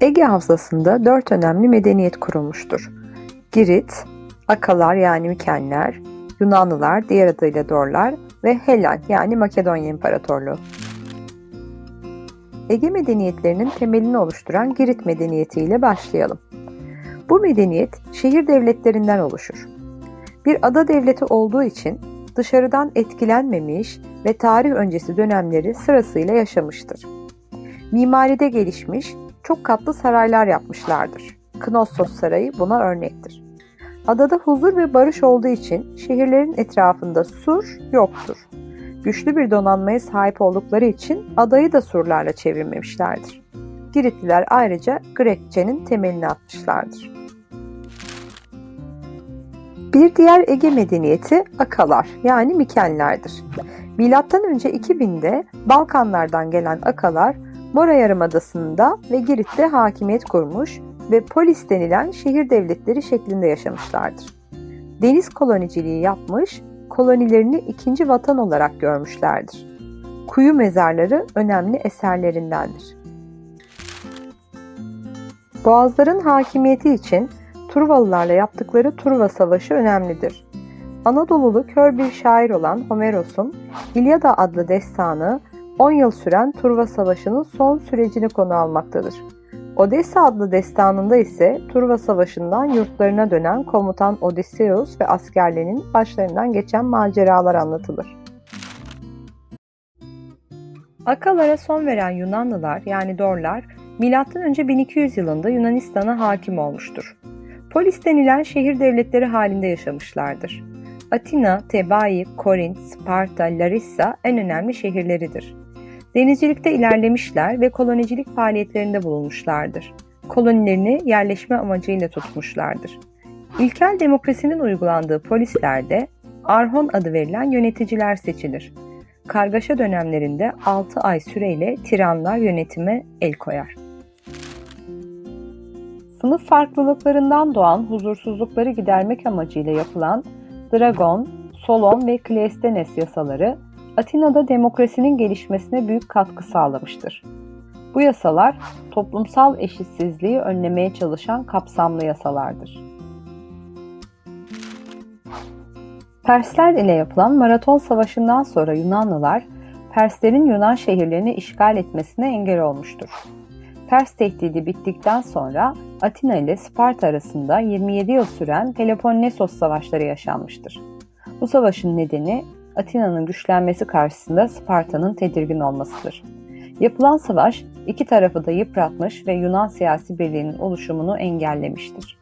Ege Havzası'nda dört önemli medeniyet kurulmuştur. Girit, Akalar yani Mikenler, Yunanlılar diğer adıyla Dorlar ve Hellan yani Makedonya İmparatorluğu. Ege medeniyetlerinin temelini oluşturan Girit medeniyeti ile başlayalım. Bu medeniyet şehir devletlerinden oluşur. Bir ada devleti olduğu için dışarıdan etkilenmemiş ve tarih öncesi dönemleri sırasıyla yaşamıştır. Mimaride gelişmiş, çok katlı saraylar yapmışlardır. Knossos Sarayı buna örnektir. Adada huzur ve barış olduğu için şehirlerin etrafında sur yoktur. Güçlü bir donanmaya sahip oldukları için adayı da surlarla çevirmemişlerdir. Giritliler ayrıca Grekçenin temelini atmışlardır. Bir diğer Ege medeniyeti Akalar yani Mikenlerdir. Milattan önce 2000'de Balkanlardan gelen Akalar Mora Yarımadası'nda ve Girit'te hakimiyet kurmuş ve polis denilen şehir devletleri şeklinde yaşamışlardır. Deniz koloniciliği yapmış, kolonilerini ikinci vatan olarak görmüşlerdir. Kuyu mezarları önemli eserlerindendir. Boğazların hakimiyeti için Truvalılarla yaptıkları Truva Savaşı önemlidir. Anadolulu kör bir şair olan Homeros'un İlyada adlı destanı 10 yıl süren Truva Savaşı'nın son sürecini konu almaktadır. Odessa adlı destanında ise Truva Savaşı'ndan yurtlarına dönen komutan Odysseus ve askerlerinin başlarından geçen maceralar anlatılır. Akalara son veren Yunanlılar yani Dorlar, M.Ö. 1200 yılında Yunanistan'a hakim olmuştur. Polis denilen şehir devletleri halinde yaşamışlardır. Atina, Tebai, Korint, Sparta, Larissa en önemli şehirleridir. Denizcilikte ilerlemişler ve kolonicilik faaliyetlerinde bulunmuşlardır. Kolonilerini yerleşme amacıyla tutmuşlardır. İlkel demokrasinin uygulandığı polislerde Arhon adı verilen yöneticiler seçilir. Kargaşa dönemlerinde 6 ay süreyle tiranlar yönetime el koyar. Sınıf farklılıklarından doğan huzursuzlukları gidermek amacıyla yapılan Dragon, Solon ve Kleostenes yasaları Atina'da demokrasinin gelişmesine büyük katkı sağlamıştır. Bu yasalar toplumsal eşitsizliği önlemeye çalışan kapsamlı yasalardır. Persler ile yapılan Maraton Savaşı'ndan sonra Yunanlılar, Perslerin Yunan şehirlerini işgal etmesine engel olmuştur. Pers tehdidi bittikten sonra Atina ile Sparta arasında 27 yıl süren Peloponnesos savaşları yaşanmıştır. Bu savaşın nedeni Atina'nın güçlenmesi karşısında Sparta'nın tedirgin olmasıdır. Yapılan savaş iki tarafı da yıpratmış ve Yunan siyasi birliğinin oluşumunu engellemiştir.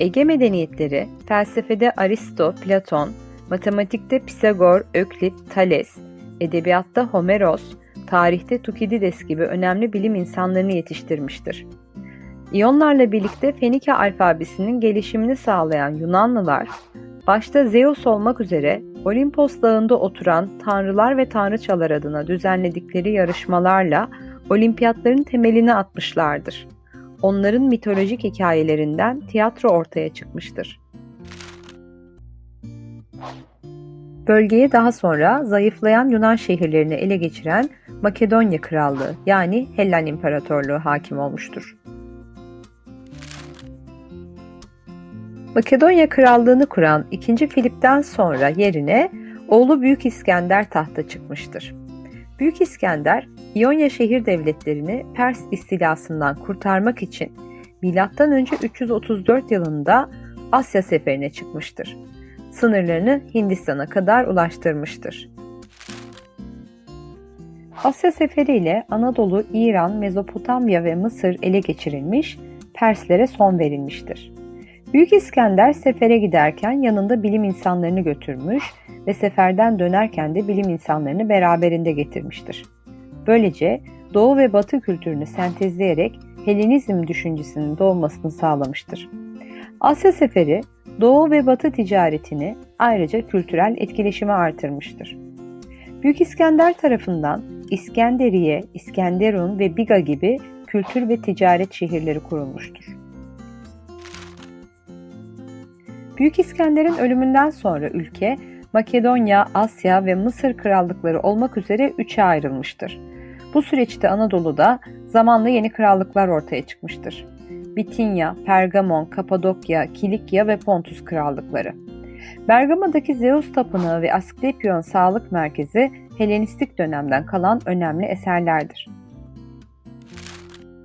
Ege medeniyetleri felsefede Aristo, Platon, matematikte Pisagor, Öklit, Thales, edebiyatta Homeros, tarihte Tukidides gibi önemli bilim insanlarını yetiştirmiştir. İyonlarla birlikte Fenike alfabesinin gelişimini sağlayan Yunanlılar, başta Zeus olmak üzere Olimpos dağında oturan tanrılar ve tanrıçalar adına düzenledikleri yarışmalarla olimpiyatların temelini atmışlardır. Onların mitolojik hikayelerinden tiyatro ortaya çıkmıştır. Bölgeye daha sonra zayıflayan Yunan şehirlerini ele geçiren Makedonya Krallığı yani Hellan İmparatorluğu hakim olmuştur. Makedonya Krallığını kuran 2. Filip'ten sonra yerine oğlu Büyük İskender tahta çıkmıştır. Büyük İskender, İonya şehir devletlerini Pers istilasından kurtarmak için M.Ö. 334 yılında Asya seferine çıkmıştır. Sınırlarını Hindistan'a kadar ulaştırmıştır. Asya seferi ile Anadolu, İran, Mezopotamya ve Mısır ele geçirilmiş, Perslere son verilmiştir. Büyük İskender sefere giderken yanında bilim insanlarını götürmüş ve seferden dönerken de bilim insanlarını beraberinde getirmiştir. Böylece Doğu ve Batı kültürünü sentezleyerek Helenizm düşüncesinin doğmasını sağlamıştır. Asya seferi Doğu ve Batı ticaretini ayrıca kültürel etkileşimi artırmıştır. Büyük İskender tarafından İskenderiye, İskenderun ve Biga gibi kültür ve ticaret şehirleri kurulmuştur. Büyük İskender'in ölümünden sonra ülke Makedonya, Asya ve Mısır krallıkları olmak üzere üçe ayrılmıştır. Bu süreçte Anadolu'da zamanla yeni krallıklar ortaya çıkmıştır. Bitinya, Pergamon, Kapadokya, Kilikya ve Pontus krallıkları. Bergama'daki Zeus tapınağı ve Asklepion sağlık merkezi Helenistik dönemden kalan önemli eserlerdir.